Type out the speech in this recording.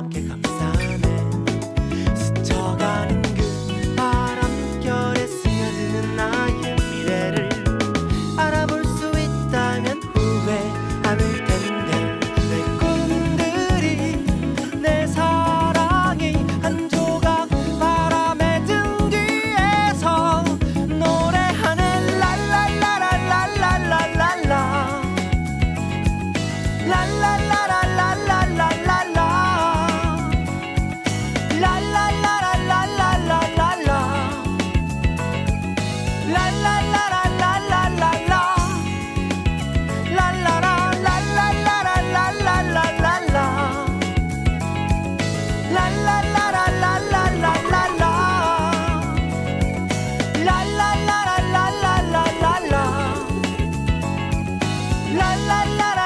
그렇게 감싸네. 스쳐가는 그 바람결에 스며드는 나의 미래를 알아볼 수 있다면 후회 안을 텐데 내 꿈들이 내 사랑이 한 조각 바람에 든 뒤에서 노래하는 랄랄라랄랄랄랄라. 랄랄라랄랄랄랄라. la la la